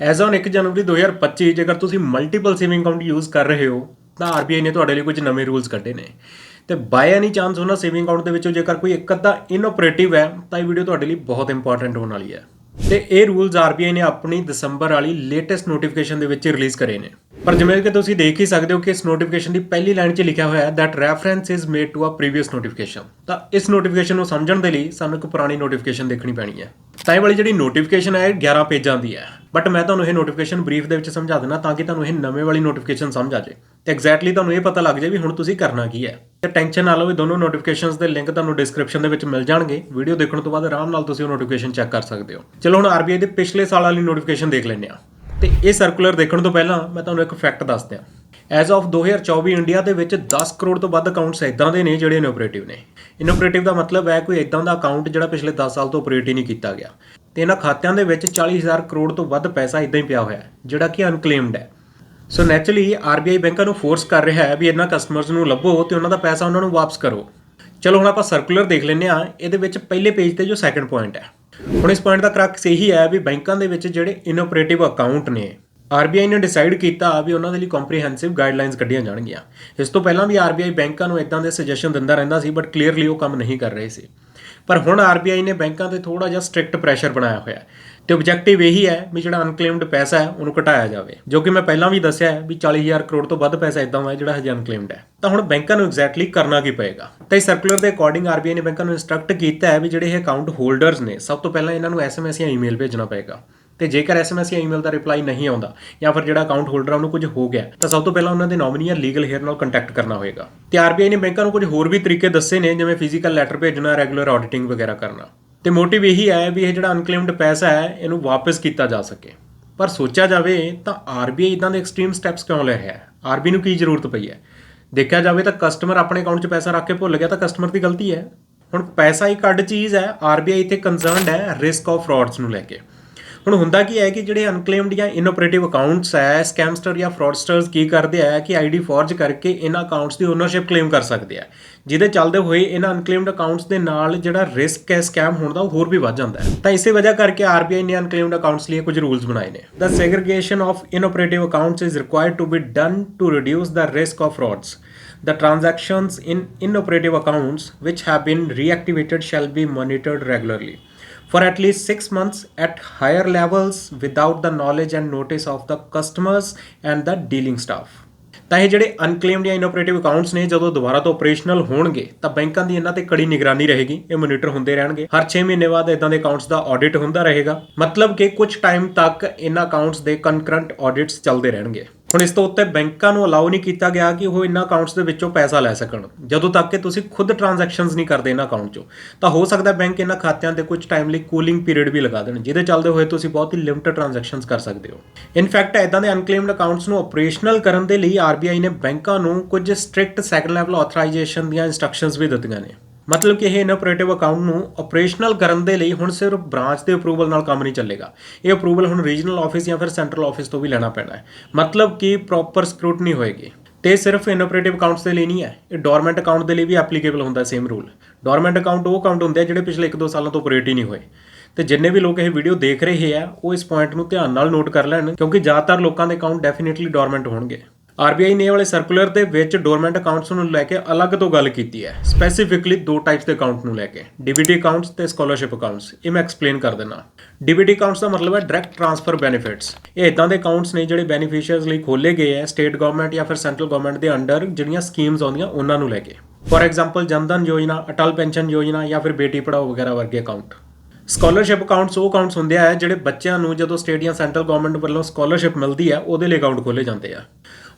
As on 1 ਜਨਵਰੀ 2025 ਜੇਕਰ ਤੁਸੀਂ multiple saving account use ਕਰ ਰਹੇ ਹੋ, ਤਾਂ ਆਰਬੀਆਈ ਨੇ ਤੁਹਾਡੇ ਲਈ ਕੁਝ ਨਵੇਂ ਰੂਲਸ ਕੱਢੇ ਨੇ। ਤੇ ਬਾਈ ਐਨੀ ਚਾਂਸ ਉਹਨਾਂ ਸੇਵਿੰਗ ਅਕਾਊਂਟ ਦੇ ਵਿੱਚੋਂ ਜੇਕਰ ਕੋਈ ਇੱਕ ਅੱਧਾ ਇਨਓਪਰੇਟਿਵ ਹੈ, ਤਾਂ ਇਹ ਵੀਡੀਓ ਤੁਹਾਡੇ ਲਈ ਬਹੁਤ ਇੰਪੋਰਟੈਂਟ ਹੋਣ ਵਾਲੀ ਹੈ। ਤੇ ਇਹ ਰੂਲਸ ਆਰਬੀਆਈ ਨੇ ਆਪਣੀ ਦਸੰਬਰ ਵਾਲੀ ਲੇਟੈਸਟ ਨੋਟੀਫਿਕੇਸ਼ਨ ਦੇ ਵਿੱਚ ਰਿਲੀਜ਼ ਕਰੇ ਨੇ। ਪਰ ਜਿਵੇਂ ਕਿ ਤੁਸੀਂ ਦੇਖ ਹੀ ਸਕਦੇ ਹੋ ਕਿ ਇਸ ਨੋਟੀਫਿਕੇਸ਼ਨ ਦੀ ਪਹਿਲੀ ਲਾਈਨ 'ਚ ਲਿਖਿਆ ਹੋਇਆ ਹੈ that reference is made to a previous notification ਤਾਂ ਇਸ ਨੋਟੀਫਿਕੇਸ਼ਨ ਨੂੰ ਸਮਝਣ ਦੇ ਲਈ ਸਾਨੂੰ ਇੱਕ ਪੁਰਾਣੀ ਨੋਟੀਫਿਕੇਸ਼ਨ ਦੇਖਣੀ ਪੈਣੀ ਹੈ। ਤਾਂ ਇਹ ਵਾਲੀ ਜਿਹੜੀ ਨੋਟੀਫਿਕੇਸ਼ਨ ਹੈ, ਇਹ 11 ਪੇਜਾਂ ਦੀ ਹੈ। ਬਟ ਮੈਂ ਤੁਹਾਨੂੰ ਇਹ ਨੋਟੀਫਿਕੇਸ਼ਨ ਬਰੀਫ ਦੇ ਵਿੱਚ ਸਮਝਾ ਦਿੰਦਾ ਤਾਂ ਕਿ ਤੁਹਾਨੂੰ ਇਹ ਨਵੇਂ ਵਾਲੀ ਨੋਟੀਫਿਕੇਸ਼ਨ ਸਮਝ ਆ ਜਾਏ। ਤੇ ਐਗਜ਼ੈਕਟਲੀ ਤੁਹਾਨੂੰ ਇਹ ਪਤਾ ਲੱਗ ਜਾਏ ਵੀ ਹੁਣ ਤੁਸੀਂ ਕਰਨਾ ਕੀ ਹੈ। ਤੇ ਟੈਨਸ਼ਨ ਨਾ ਲਓ, ਇਹ ਦੋਨੋਂ ਨੋਟੀਫਿਕੇਸ਼ਨਸ ਦੇ ਲਿੰਕ ਤੁਹਾਨੂੰ ਡਿਸਕ੍ਰਿਪਸ਼ਨ ਦੇ ਵਿੱਚ ਮਿਲ ਜਾਣਗੇ। ਵੀਡੀਓ ਦੇਖਣ ਤੋਂ ਬਾਅਦ ਆਰਾਮ ਨਾਲ ਤੁਸੀਂ ਉਹ ਨੋਟੀਫਿਕੇਸ਼ਨ ਚੈੱਕ ਕਰ ਸਕਦੇ ਹੋ। ਚਲੋ ਹੁਣ ਆਰਬੀਆਈ ਦੇ ਪਿਛਲੇ ਸਾਲ ਵਾਲੀ ਨੋਟੀਫਿਕੇਸ਼ਨ ਦੇਖ ਲੈਂਦੇ ਹਾਂ। ਤੇ ਇਹ ਸਰਕੂਲਰ ਦੇਖਣ ਤੋਂ ਪਹਿਲਾਂ ਮੈਂ ਤੁਹਾਨੂੰ ਇੱਕ ਫੈਕਟ ਦੱਸ ਦਿਆਂ ਐਜ਼ ਆਫ 2024 ਇੰਡੀਆ ਦੇ ਵਿੱਚ 10 ਕਰੋੜ ਤੋਂ ਵੱਧ ਅਕਾਊਂਟਸ ਇਦਾਂ ਦੇ ਨੇ ਜਿਹੜੇ ਇਨੋਪਰੇਟਿਵ ਨੇ। ਇਨੋਪਰੇਟਿਵ ਦਾ ਮਤਲਬ ਹੈ ਕੋਈ ਇਦਾਂ ਦਾ ਅਕਾਊਂਟ ਜਿਹੜਾ ਪਿਛਲੇ 10 ਸਾਲ ਤੋਂ ਆਪਰੇਟ ਹੀ ਨਹੀਂ ਕੀਤਾ ਗਿਆ। ਤੇ ਇਹਨਾਂ ਖਾਤਿਆਂ ਦੇ ਵਿੱਚ 40000 ਕਰੋੜ ਤੋਂ ਵੱਧ ਪੈਸਾ ਇਦਾਂ ਹੀ ਪਿਆ ਹੋਇਆ ਹੈ, ਜਿਹੜਾ ਕਿ ਅਨਕਲੇਮਡ ਹੈ। ਸੋ ਨੈਚੁਰਲੀ ਆਰਬੀਆਈ ਬੈਂਕਾਂ ਨੂੰ ਫੋਰਸ ਕਰ ਰਿਹਾ ਹੈ ਵੀ ਇਹਨਾਂ ਕਸਟਮਰਸ ਨੂੰ ਲੱਭੋ ਤੇ ਉਹਨਾਂ ਦਾ ਪੈਸਾ ਉਹਨਾਂ ਨੂੰ ਵਾਪਸ ਕਰੋ। ਚਲੋ ਹੁਣ ਆਪਾਂ ਸਰਕੂਲਰ ਦੇਖ ਲੈਂਦੇ ਆ ਇਹਦੇ ਵਿੱਚ ਪਹਿਲੇ ਪੇਜ ਤੇ ਜੋ ਸੈਕੰਡ ਪੁਆਇੰਟ ਹੈ। ਹੁਣ ਇਸ ਪੁਆਇੰਟ ਦਾ ਕਰਕਸ ਇਹੀ ਹੈ ਵੀ ਬੈਂਕਾਂ ਦੇ ਵਿੱਚ ਜਿਹੜੇ ਇਨੋਪਰੇਟਿਵ ਅਕਾਊਂਟ ਨੇ ਆਰਬੀਆਈ ਨੇ ਡਿਸਾਈਡ ਕੀਤਾ ਵੀ ਉਹਨਾਂ ਦੇ ਲਈ ਕੰਪਰੀਹੈਂਸਿਵ ਗਾਈਡਲਾਈਨਸ ਕੱਢੀਆਂ ਜਾਣਗੀਆਂ। ਇਸ ਤੋਂ ਪਹਿਲਾਂ ਵੀ ਆਰਬੀਆਈ ਬੈਂਕਾਂ ਨੂੰ ਇਦਾਂ ਦੇ ਸੁਜੈਸ਼ਨ ਦਿੰਦਾ ਰਹਿੰਦਾ ਸੀ ਬਟ ਕਲੀਅਰਲੀ ਉਹ ਕੰਮ ਨਹੀਂ ਕਰ ਰਹੇ ਸੀ। ਪਰ ਹੁਣ ਆਰਬੀਆਈ ਨੇ ਬੈਂਕਾਂ ਤੇ ਥੋੜਾ ਜਿਹਾ ਸਟ੍ਰਿਕਟ ਪ੍ਰੈਸ਼ਰ ਬਣਾਇਆ ਹੋਇਆ ਤੇ ਆਬਜੈਕਟਿਵ ਇਹੀ ਹੈ ਵੀ ਜਿਹੜਾ ਅਨਕਲੇਮਡ ਪੈਸਾ ਹੈ, ਉਹਨੂੰ ਘਟਾਇਆ ਜਾਵੇ। ਜੋ ਕਿ ਮੈਂ ਪਹਿਲਾਂ ਵੀ ਦੱਸਿਆ ਹੈ ਵੀ 40000 ਕਰੋੜ ਤੋਂ ਵੱਧ ਪੈਸਾ ਇਦਾਂ ਹੈ ਜਿਹੜਾ ਹਜੇ ਅਨਕਲੇਮਡ ਹੈ। ਤਾਂ ਹੁਣ ਬੈਂਕਾਂ ਨੂੰ ਐਗਜ਼ੈਕਟਲੀ ਕਰਨਾ ਕੀ ਪਏਗਾ? ਤਾਂ ਇਸ ਸਰਕੂਲਰ ਦੇ ਅਕੋਰਡਿੰਗ ਆਰਬੀਆਈ ਨੇ ਬੈਂਕਾਂ ਨੂੰ ਇਨਸਟਰਕਟ ਕੀਤਾ ਹੈ ਵੀ ਜਿਹੜੇ ਇਹ ਅਕਾਊਂਟ ਹੋਲਡਰਸ ਨੇ, ਸਭ ਤੋਂ ਪਹਿਲਾਂ ਇਹਨਾਂ ਨੂੰ ਐਸਐਮਐਸ ਜਾਂ ਈਮੇਲ ਭੇਜਣਾ ਪਏਗਾ। ਤੇ ਜੇਕਰ ਐਸਐਮਐਸ ਜਾਂ ਈਮੇਲ ਦਾ ਰਿਪਲਾਈ ਨਹੀਂ ਆਉਂਦਾ ਜਾਂ ਫਿਰ ਜਿਹੜਾ ਅਕਾਊਂਟ ਹੋਲਡਰ ਉਹਨੂੰ ਕੁਝ ਹੋ ਗਿਆ, ਤਾਂ ਸਭ ਤੋਂ ਪਹਿਲਾਂ ਉਹਨਾਂ ਦੇ ਨੋਮੀਨੀ ਜਾਂ ਲੀਗਲ ਹੇਅਰ ਨਾਲ ਕੰਟੈਕਟ ਕਰਨਾ ਹੋਏਗਾ। ਤੇ ਆਰਬੀਆਈ ਨੇ ਬੈਂਕਾਂ ਨੂੰ ਕੁਝ ਹੋਰ ਵੀ ਤਰੀਕੇ ਦੱਸੇ ਨੇ, ਜਿਵੇਂ ਫਿਜ਼ੀਕਲ ਲੈਟਰ ਭੇਜਣਾ ਰੈਗੂਲਰ ਆਡਿਟਿੰਗ ਵਗੈਰਾ ਕਰਨਾ। ਤੇ ਮੋਟਿਵ ਇਹੀ ਹੈ ਵੀ ਇਹ ਜਿਹੜਾ ਅਨਕਲੇਮਡ ਪੈਸਾ ਹੈ, ਇਹਨੂੰ ਵਾਪਸ ਕੀਤਾ ਜਾ ਸਕੇ। ਪਰ ਸੋਚਿਆ ਜਾਵੇ ਤਾਂ ਆਰਬੀਆਈ ਇਦਾਂ ਦੇ ਐਕਸਟ੍ਰੀਮ ਸਟੈਪਸ ਕਿਉਂ ਲੈ ਰਿਹਾ ਹੈ? ਆਰਬੀ ਨੂੰ ਕੀ ਜ਼ਰੂਰਤ ਪਈ ਹੈ? ਦੇਖਿਆ ਜਾਵੇ ਤਾਂ ਕਸਟਮਰ ਆਪਣੇ ਅਕਾਊਂਟ 'ਚ ਪੈਸਾ ਰੱਖ ਕੇ ਭੁੱਲ ਗਿਆ ਤਾਂ ਕਸਟਮਰ ਦੀ ਗਲਤੀ ਹੈ। ਹੁਣ ਪੈਸਾ ਇੱਕ ਅੱਡ ਚੀਜ਼ ਹੈ ਆਰਬੀਆਈ ਇੱਥੇ ਕੰਸਰਨਡ ਹੈ ਰਿਸਕ ਆਫ ਫਰਾਡਸ ਨੂੰ ਲੈ ਕੇ। ਹੁਣ ਹੁੰਦਾ ਕੀ ਹੈ ਕਿ ਜਿਹੜੇ ਅਨਕਲੇਮਡ ਜਾਂ ਇਨੋਪਰੇਟਿਵ ਅਕਾਊਂਟਸ ਹੈ ਸਕੈਮਸਟਰ ਜਾਂ ਫਰਾਡਸਟਰਸ ਕੀ ਕਰਦੇ ਆ ਕਿ ਆਈਡੀ ਫੋਰਜ ਕਰਕੇ ਇਹਨਾਂ ਅਕਾਊਂਟਸ ਦੀ ਓਨਰਸ਼ਿਪ ਕਲੇਮ ਕਰ ਸਕਦੇ ਆ ਜਿਹਦੇ ਚੱਲਦੇ ਹੋਏ ਇਹਨਾਂ ਅਨਕਲੇਮਡ ਅਕਾਊਂਟਸ ਦੇ ਨਾਲ ਜਿਹੜਾ ਰਿਸਕ ਹੈ ਸਕੈਮ ਹੋਣ ਦਾ ਉਹ ਹੋਰ ਵੀ ਵੱਧ ਜਾਂਦਾ ਹੈ। ਤਾਂ ਇਸੇ ਵਜ੍ਹਾ ਕਰਕੇ ਆਰਬੀਆਈ ਨੇ ਅਨਕਲੇਮਡ ਅਕਾਊਂਟਸ ਲਈ ਕੁਝ ਰੂਲਸ ਬਣਾਏ ਨੇ। The segregation of inoperative accounts is required to be done to reduce the risk of frauds. The transactions in inoperative accounts which have been reactivated shall be monitored regularly. For at least six months at higher levels without the knowledge and notice of the customers and the dealing staff. ਤਾਂ ਇਹ ਜਿਹੜੇ unclaimed ਜਾਂ ਇਨੋਪਰੇਟਿਵ accounts ਨੇ, ਜਦੋਂ ਦੁਬਾਰਾ ਤੋਂ operational ਹੋਣਗੇ, ਤਾਂ ਬੈਂਕਾਂ ਦੀ ਇਹਨਾਂ ਤੇ ਕੜੀ ਨਿਗਰਾਨੀ ਰਹੇਗੀ। ਇਹ ਮੋਨੀਟਰ ਹੁੰਦੇ ਰਹਿਣਗੇ। ਹਰ 6 ਮਹੀਨੇ ਬਾਅਦ ਇਦਾਂ ਦੇ ਅਕਾਊਂਟਸ ਦਾ ਆਡਿਟ ਹੁੰਦਾ ਰਹੇਗਾ। ਮਤਲਬ ਕਿ ਕੁਝ ਟਾਈਮ ਤੱਕ ਇਹਨਾਂ ਅਕਾਊਂਟਸ ਦੇ ਕਨਕਰੈਂਟ ਆਡਿਟਸ ਚੱਲਦੇ ਰਹਿਣਗੇ। ਹੁਣ ਇਸ ਤੋਂ ਉੱਤੇ ਬੈਂਕਾਂ ਨੂੰ ਅਲਾਉ ਨਹੀਂ ਕੀਤਾ ਗਿਆ ਕਿ ਉਹ ਇਹਨਾਂ ਅਕਾਊਂਟਸ ਦੇ ਵਿੱਚੋਂ ਪੈਸਾ ਲੈ ਸਕਣ। ਜਦੋਂ ਤੱਕ ਕਿ ਤੁਸੀਂ ਖੁਦ ਟ੍ਰਾਂਜੈਕਸ਼ਨਸ ਨਹੀਂ ਕਰਦੇ ਇਹਨਾਂ ਅਕਾਊਂਟ 'ਚੋਂ, ਤਾਂ ਹੋ ਸਕਦਾ ਬੈਂਕ ਇਹਨਾਂ ਖਾਤਿਆਂ ਤੇ ਕੁਝ ਟਾਈਮ ਲਈ ਕੂਲਿੰਗ ਪੀਰੀਅਡ ਵੀ ਲਗਾ ਦੇਣ, ਜਿਹਦੇ ਚੱਲਦੇ ਹੋਏ ਤੁਸੀਂ ਬਹੁਤ ਹੀ ਲਿਮਟਿਡ ਟ੍ਰਾਂਜੈਕਸ਼ਨਸ ਕਰ ਸਕਦੇ ਹੋ। ਇਨਫੈਕਟ ਇਦਾਂ ਦੇ ਅਨਕਲੇਮਡ ਅਕਾਊਂਟਸ ਨੂੰ ਆਪਰੇਸ਼ਨਲ ਕਰਨ ਦੇ ਲਈ ਆਰਬੀਆਈ ਨੇ ਬੈਂਕਾਂ ਨੂੰ ਕੁਝ ਸਟ੍ਰਿਕਟ ਸੈਕੰਡ ਲੈਵਲ ਆਥੋਰਾਈਜੇਸ਼ਨ ਦੀਆਂ ਇਨਸਟਰਕਸ਼ਨਸ ਵੀ ਦਿੱਤੀਆਂ ਨੇ। ਮਤਲਬ ਕਿ ਇਹ ਇਨਓਪਰੇਟਿਵ ਅਕਾਊਂਟ ਨੂੰ ਆਪਰੇਸ਼ਨਲ ਕਰਨ ਦੇ ਲਈ ਹੁਣ ਸਿਰਫ ਬ੍ਰਾਂਚ ਦੇ ਅਪਰੂਵਲ ਨਾਲ ਕੰਮ ਨਹੀਂ ਚੱਲੇਗਾ। ਇਹ ਅਪਰੂਵਲ ਹੁਣ ਰੀਜਨਲ ਆਫਿਸ ਜਾਂ ਫਿਰ ਸੈਂਟਰਲ ਆਫਿਸ ਤੋਂ ਵੀ ਲੈਣਾ ਪੈਣਾ ਹੈ। ਮਤਲਬ ਕਿ ਪ੍ਰੋਪਰ ਸਕ੍ਰੂਟਨੀ ਹੋਏਗੀ। ਤੇ ਇਹ ਸਿਰਫ ਇਨਓਪਰੇਟਿਵ ਅਕਾਊਂਟਸ ਦੇ ਲਈ ਨਹੀਂ ਹੈ। ਇਹ ਡੋਰਮੈਂਟ ਅਕਾਊਂਟ ਦੇ ਲਈ ਵੀ ਐਪਲੀਕੇਬਲ ਹੁੰਦਾ ਸੇਮ ਰੂਲ ਡੋਰਮੈਂਟ ਅਕਾਊਂਟ ਉਹ ਅਕਾਊਂਟ ਹੁੰਦੇ ਆ ਜਿਹੜੇ ਪਿਛਲੇ 1-2 ਸਾਲਾਂ ਤੋਂ ਆਪਰੇਟ ਹੀ ਨਹੀਂ ਹੋਏ। ਤੇ ਜਿੰਨੇ ਵੀ ਲੋਕ ਇਹ ਵੀਡੀਓ ਦੇਖ ਰਹੇ ਆ, ਉਹ ਇਸ ਪੁਆਇੰਟ ਨੂੰ ਧਿਆਨ ਨਾਲ ਨੋਟ ਕਰ ਲੈਣ ਕਿਉਂਕਿ ਜ਼ਿਆਦਾਤਰ ਲੋਕਾਂ ਦੇ ਅਕਾਊਂਟ ਡੈਫੀਨਿਟਲੀ ਡੋਰਮੈਂਟ ਹੋਣਗੇ। ਆਰਬੀਆਈ ਨੇ ਵਾਲੇ ਸਰਕੂਲਰ ਦੇ ਵਿੱਚ ਡੋਰਮੈਂਟ ਅਕਾਊਂਟਸ ਨੂੰ ਲੈ ਕੇ ਅਲੱਗ ਤੋਂ ਗੱਲ ਕੀਤੀ ਹੈ। ਸਪੈਸੀਫਿਕਲੀ ਦੋ ਟਾਈਪਸ ਦੇ ਅਕਾਊਂਟ ਨੂੰ ਲੈ ਕੇ ਡੀਬੀਟੀ ਅਕਾਊਂਟਸ ਤੇ ਸਕਾਲਰਸ਼ਿਪ ਅਕਾਊਂਟਸ ਇਹ ਮੈਂ ਐਕਸਪਲੇਨ ਕਰ ਦਿੰਦਾ। ਡੀਬੀਟੀ ਅਕਾਊਂਟਸ ਦਾ ਮਤਲਬ ਹੈ ਡਾਇਰੈਕਟ ਟ੍ਰਾਂਸਫਰ ਬੈਨੀਫਿਟਸ ਇਹ ਇਦਾਂ ਦੇ ਅਕਾਊਂਟਸ ਨੇ ਜਿਹੜੇ ਬੈਨੀਫੀਸ਼ੀਅਰਸ ਲਈ ਖੋਲੇ ਗਏ ਹੈ ਸਟੇਟ ਗਵਰਨਮੈਂਟ ਜਾਂ ਫਿਰ ਸੈਂਟਰਲ ਗਵਰਨਮੈਂਟ ਦੇ ਅੰਡਰ ਜਿਹੜੀਆਂ ਸਕੀਮਸ ਆਉਂਦੀਆਂ ਉਹਨਾਂ ਨੂੰ ਲੈ ਕੇ। ਫੋਰ ਐਗਜ਼ਾਮਪਲ ਜਨਧਨ ਯੋਜਨਾ, ਅਟਲ ਪੈਨਸ਼ਨ ਯੋਜਨਾ ਜਾਂ ਫਿਰ ਬੇਟੀ ਪੜਾਓ ਵਗੈਰਾ ਵਰਗੇ ਅਕਾਊਂਟ ਸਕਾਲਰਸ਼ਿਪ ਅਕਾਊਂਟਸ ਉਹ ਅਕਾਊਂਟਸ ਹੁੰਦੇ ਆ ਜਿਹੜੇ ਬੱਚਿਆਂ ਨੂੰ ਜਦੋਂ ਸਟੇਟ ਜਾਂ ਸੈਂਟਰਲ ਗਵਰਨਮੈਂਟ ਵੱਲੋਂ ਸਕਾਲਰਸ਼ਿਪ ਮਿਲਦੀ ਹੈ ਉਹਦੇ ਲਈ ਅਕਾਊਂਟ ਖੋਲੇ ਜਾਂਦੇ ਆ।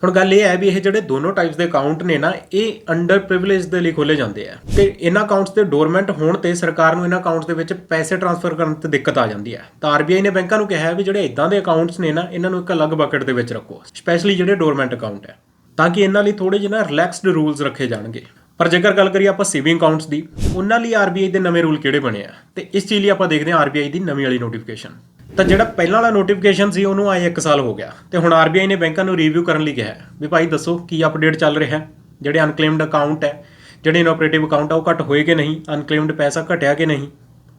ਹੁਣ ਗੱਲ ਇਹ ਹੈ ਵੀ ਇਹ ਜਿਹੜੇ ਦੋਨੋਂ ਟਾਈਪਸ ਦੇ ਅਕਾਊਂਟ ਨੇ ਨਾ, ਇਹ ਅੰਡਰ ਪ੍ਰਿਵਿਲੇਜ ਦੇ ਲਈ ਖੋਲੇ ਜਾਂਦੇ ਆ। ਤੇ ਇਹਨਾਂ ਅਕਾਊਂਟਸ ਤੇ ਡੋਰਮੈਂਟ ਹੋਣ ਤੇ ਸਰਕਾਰ ਨੂੰ ਇਹਨਾਂ ਅਕਾਊਂਟਸ ਦੇ ਵਿੱਚ ਪੈਸੇ ਟ੍ਰਾਂਸਫਰ ਕਰਨ ਤੇ ਦਿੱਕਤ ਆ ਜਾਂਦੀ ਹੈ ਤਾਂ ਆਰਬੀਆਈ ਨੇ ਬੈਂਕਾਂ ਨੂੰ ਕਿਹਾ ਹੈ ਵੀ ਜਿਹੜੇ ਇਦਾਂ ਦੇ ਅਕਾਊਂਟਸ ਨੇ ਨਾ, ਇਹਨਾਂ ਨੂੰ ਇੱਕ ਅਲੱਗ ਬਕਟ ਦੇ ਵਿੱਚ ਰੱਖੋ ਸਪੈਸ਼ਲੀ ਜਿਹੜੇ ਡੋਰਮੈਂਟ ਅਕਾਊਂਟ ਹੈ ਤਾਂ ਕਿ ਇਹਨਾਂ ਲਈ ਥੋੜੇ ਜਿਹੇ ਨਾ ਰਿਲੈਕਸਡ ਰੂਲਸ ਰੱਖੇ ਜਾਣਗੇ। ਪਰ ਜੇਕਰ ਗੱਲ ਕਰੀਏ ਆਪਾਂ ਸੇਵਿੰਗ ਅਕਾਊਂਟਸ ਦੀ, ਉਹਨਾਂ ਲਈ ਆਰਬੀਆਈ ਦੇ ਨਵੇਂ ਰੂਲ ਕਿਹੜੇ ਬਣੇ ਆ? ਤੇ ਇਸ ਚੀਜ਼ ਲਈ ਆਪਾਂ ਦੇਖਦੇ ਹਾਂ ਆਰਬੀਆਈ ਦੀ ਨਵੀਂ ਵਾਲੀ ਨੋਟੀਫਿਕੇਸ਼ਨ ਤਾਂ ਜਿਹੜਾ ਪਹਿਲਾਂ ਵਾਲਾ ਨੋਟੀਫਿਕੇਸ਼ਨ ਸੀ, ਉਹਨੂੰ ਆਏ 1 ਸਾਲ ਹੋ ਗਿਆ। ਤੇ ਹੁਣ ਆਰਬੀਆਈ ਨੇ ਬੈਂਕਾਂ ਨੂੰ ਰਿਵਿਊ ਕਰਨ ਲਈ ਕਿਹਾ ਵੀ ਭਾਈ ਦੱਸੋ, ਕੀ ਅਪਡੇਟ ਚੱਲ ਰਿਹਾ ਹੈ? ਜਿਹੜੇ ਅਨਕਲੇਮਡ ਅਕਾਊਂਟ ਹੈ, ਜਿਹੜੇ ਇਨਓਪਰੇਟਿਵ ਅਕਾਊਂਟ ਆ, ਉਹ ਘਟ ਹੋਏ ਕਿ ਨਹੀਂ? ਅਨਕਲੇਮਡ ਪੈਸਾ ਘਟਿਆ ਕਿ ਨਹੀਂ?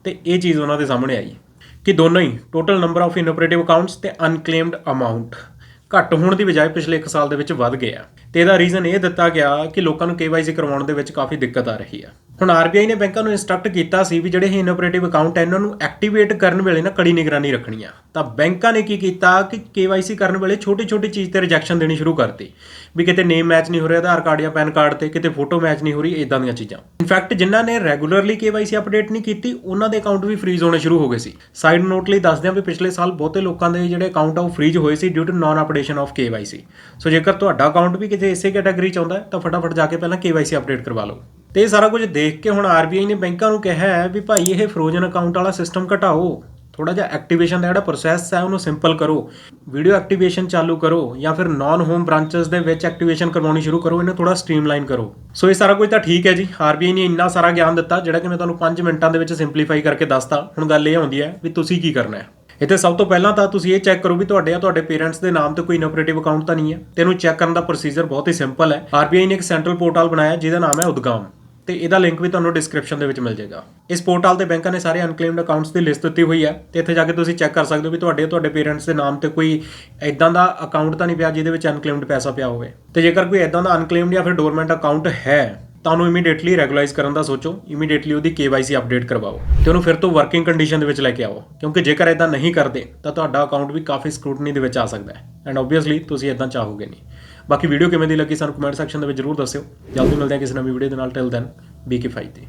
ਤੇ ਇਹ ਚੀਜ਼ ਉਹਨਾਂ ਦੇ ਸਾਹਮਣੇ ਆਈ ਕਿ ਦੋਨੋਂ ਹੀ total number of inoperative accounts ਤੇ ਅਨਕਲੇਮਡ ਅਮਾਉਂਟ ਘੱਟ ਹੋਣ ਦੀ ਬਜਾਏ ਪਿਛਲੇ 1 ਸਾਲ ਦੇ ਵਿੱਚ ਵੱਧ ਗਿਆ। ਤੇ ਇਹਦਾ ਰੀਜ਼ਨ ਇਹ ਦਿੱਤਾ ਗਿਆ ਕਿ ਲੋਕਾਂ ਨੂੰ KYC ਕਰਵਾਉਣ ਦੇ ਵਿੱਚ ਕਾਫੀ ਦਿੱਕਤ ਆ ਰਹੀ ਆ। ਹੁਣ RBI ਨੇ ਬੈਂਕਾਂ ਨੂੰ ਇਨਸਟਰਕਟ ਕੀਤਾ ਸੀ ਵੀ ਜਿਹੜੇ ਇਹ ਇਨੋਪਰੇਟਿਵ ਅਕਾਊਂਟ ਹੈ ਇਹਨਾਂ ਨੂੰ ਐਕਟੀਵੇਟ ਕਰਨ ਵੇਲੇ ਨਾ ਕੜੀ ਨਿਗਰਾਨੀ ਰੱਖਣੀ ਆ। ਤਾਂ ਬੈਂਕਾਂ ਨੇ ਕੀ ਕੀਤਾ ਕਿ KYC ਕਰਨ ਵੇਲੇ ਛੋਟੀ ਛੋਟੀ ਚੀਜ਼ ਤੇ ਰਿਜੈਕਸ਼ਨ ਦੇਣੀ ਸ਼ੁਰੂ ਕਰਤੀ। ਵੀ ਕਿਤੇ ਨੇਮ ਮੈਚ ਨਹੀਂ ਹੋ ਰਿਹਾ, ਆਧਾਰ ਕਾਰਡ ਜਾਂ ਪੈਨ ਕਾਰਡ ਤੇ ਕਿਤੇ ਫੋਟੋ ਮੈਚ ਨਹੀਂ ਹੋ ਰਹੀ ਇਦਾਂ ਦੀਆਂ ਚੀਜ਼ਾਂ। ਇਨਫੈਕਟ ਜਿਨ੍ਹਾਂ ਨੇ ਰੈਗੂਲਰਲੀ KYC ਅਪਡੇਟ ਨਹੀਂ ਕੀਤੀ, ਉਹਨਾਂ ਦੇ ਅਕਾਊਂਟ ਵੀ ਫ੍ਰੀਜ਼ ਹੋਣੇ ਸ਼ੁਰੂ ਹੋ ਗਏ ਸੀ। ਸਾਈਡ ਨੋਟ ਲਈ ਦੱਸਦੇ ਹਾਂ ਵੀ ਪਿਛਲੇ ਸਾਲ ਬਹੁਤੇ ਲੋਕਾਂ ਦੇ ਜਿਹੜੇ ਅਕਾਊਂਟ ਆ, ਉਹ ਫ੍ਰੀਜ਼ ਹੋਏ ਸੀ due to non updation of KYC so ਜੇਕਰ ਤੁਹਾਡਾ ਅਕਾਊਂਟ ਵੀ ਕਿਤੇ ਇਸੇ ਕੈਟਾਗਰੀ ਚ ਆਉਂਦਾ ਹੈ, ਤਾਂ ਫਟਾਫਟ ਜਾ ਕੇ ਪਹਿਲਾਂ KYC ਅਪਡੇਟ ਕਰਵਾ ਲਓ। ਤੇ ਇਹ ਸਾਰਾ ਕੁਝ ਦੇਖ ਕੇ ਹੁਣ RBI ਨੇ ਬੈਂਕਾਂ ਨੂੰ ਕਿਹਾ ਹੈ ਵੀ ਭਾਈ ਇਹ ਫਰੋਜ਼ਨ ਅਕਾਊਂਟ ਵਾਲਾ ਸਿਸਟਮ ਘਟਾਓ ਥੋੜਾ ਜਿਹਾ ਐਕਟੀਵੇਸ਼ਨ ਦਾ ਜਿਹੜਾ ਪ੍ਰੋਸੈਸ ਹੈ ਉਹਨੂੰ ਸਿੰਪਲ ਕਰੋ ਵੀਡੀਓ ਐਕਟੀਵੇਸ਼ਨ ਚਾਲੂ ਕਰੋ ਜਾਂ ਫਿਰ ਨਾਨ ਹੋਮ ਬ੍ਰਾਂਚਸ ਦੇ ਵਿੱਚ ਐਕਟੀਵੇਸ਼ਨ ਕਰਵਾਉਣੀ ਸ਼ੁਰੂ ਕਰੋ, ਇਹਨੂੰ ਥੋੜਾ ਸਟ੍ਰੀਮਲਾਈਨ ਕਰੋ। ਸੋ ਇਹ ਸਾਰਾ ਕੁਝ ਤਾਂ ਠੀਕ ਹੈ ਜੀ ਆਰਬੀਆਈ ਨੇ ਇੰਨਾ ਸਾਰਾ ਗਿਆਨ ਦਿੱਤਾ ਜਿਹੜਾ ਕਿ ਮੈਂ ਤੁਹਾਨੂੰ 5 ਮਿੰਟਾਂ ਦੇ ਵਿੱਚ ਸਿੰਪਲੀਫਾਈ ਕਰਕੇ ਦੱਸਤਾ। ਹੁਣ ਗੱਲ ਇਹ ਆਉਂਦੀ ਹੈ ਵੀ ਤੁਸੀਂ ਕੀ ਕਰਨਾ ਹੈ। ਇੱਥੇ ਸਭ ਤੋਂ ਪਹਿਲਾਂ ਤਾਂ ਤੁਸੀਂ ਇਹ ਚੈੱਕ ਕਰੋ ਵੀ ਤੁਹਾਡੇ ਜਾਂ ਤੁਹਾਡੇ ਪੇਰੈਂਟਸ ਦੇ ਨਾਮ ਤੇ ਕੋਈ ਇਨੋਪਰੇਟਿਵ ਅਕਾਊਂਟ ਤਾਂ ਨਹੀਂ ਹੈ। ਤੇ ਇਹਨੂੰ ਚੈੱਕ ਕਰਨ ਦਾ ਪ੍ਰੋਸੀਜਰ ਬਹੁਤ ਹੀ ਸਿੰਪਲ ਹੈ। ਆਰਬੀਆਈ ਨੇ ਇੱਕ ਸੈਂਟਰਲ ਪੋਰਟਲ ਬਣਾਇਆ, ਜਿਹਦਾ ਨਾਮ ਹੈ ਉਦਗਾਮ। ਤੇ ਇਹਦਾ ਲਿੰਕ ਵੀ ਤੁਹਾਨੂੰ ਡਿਸਕ੍ਰਿਪਸ਼ਨ ਦੇ ਵਿੱਚ ਮਿਲ ਜਾਏਗਾ। ਇਸ ਪੋਰਟਲ ਤੇ ਬੈਂਕਾਂ ਨੇ ਸਾਰੇ ਅਨਕਲੇਮਡ ਅਕਾਊਂਟਸ ਦੀ ਲਿਸਟ ਦਿੱਤੀ ਹੋਈ ਹੈ ਤੇ ਇੱਥੇ ਜਾ ਕੇ ਤੁਸੀਂ ਚੈੱਕ ਕਰ ਸਕਦੇ ਹੋ ਵੀ ਤੁਹਾਡੇ ਤੁਹਾਡੇ ਪੇਰੈਂਟਸ ਦੇ ਨਾਮ ਤੇ ਕੋਈ ਐਦਾਂ ਦਾ ਅਕਾਊਂਟ ਤਾਂ ਨਹੀਂ ਪਿਆ ਜਿਹਦੇ ਵਿੱਚ ਅਨਕਲੇਮਡ ਪੈਸਾ ਪਿਆ ਹੋਵੇ। ਤੇ ਜੇਕਰ ਕੋਈ ਐਦਾਂ ਦਾ ਅਨਕਲੇਮਡ ਜਾਂ ਫਿਰ ਡੋਰਮੈਂਟ ਅਕਾਊਂਟ ਹੈ ਤਾਂ ਉਹਨੂੰ ਇਮੀਡੀਏਟਲੀ ਰੈਗੂਲਾਈਜ਼ ਕਰਨ ਦਾ ਸੋਚੋ ਇਮੀਡੀਏਟਲੀ ਉਹਦੀ KYC ਅਪਡੇਟ ਕਰਵਾਓ ਤੇ ਉਹਨੂੰ ਫਿਰ ਤੋਂ ਵਰਕਿੰਗ ਕੰਡੀਸ਼ਨ ਦੇ ਵਿੱਚ ਲੈ ਕੇ ਆਓ। ਕਿਉਂਕਿ ਜੇਕਰ ਇਦਾਂ ਨਹੀਂ ਕਰਦੇ, ਤਾਂ ਤੁਹਾਡਾ ਅਕਾਊਂਟ ਵੀ ਕਾਫੀ ਸਕ੍ਰੂਟਨੀ ਦੇ ਵਿੱਚ ਆ ਸਕਦਾ ਹੈ। ਐਂਡ ਆਬਵੀਅਸਲੀ ਤੁਸੀਂ ਇਦਾਂ ਚਾਹੋਗੇ ਨਹੀਂ। ਬਾਕੀ ਵੀਡੀਓ ਕਿਵੇਂ ਦੀ ਲੱਗੀ ਸਾਨੂੰ ਕਮੈਂਟ ਸੈਕਸ਼ਨ ਦੇ ਵਿੱਚ ਜਰੂਰ ਦੱਸਿਓ। ਜਲਦੀ ਮਿਲਦੇ ਹਾਂ ਕਿਸੇ ਨਵੀਂ ਵੀਡੀਓ ਦੇ ਨਾਲ। ਟਿਲ ਦੈਨ ਬੀ ਕੇ 5 ਤੇ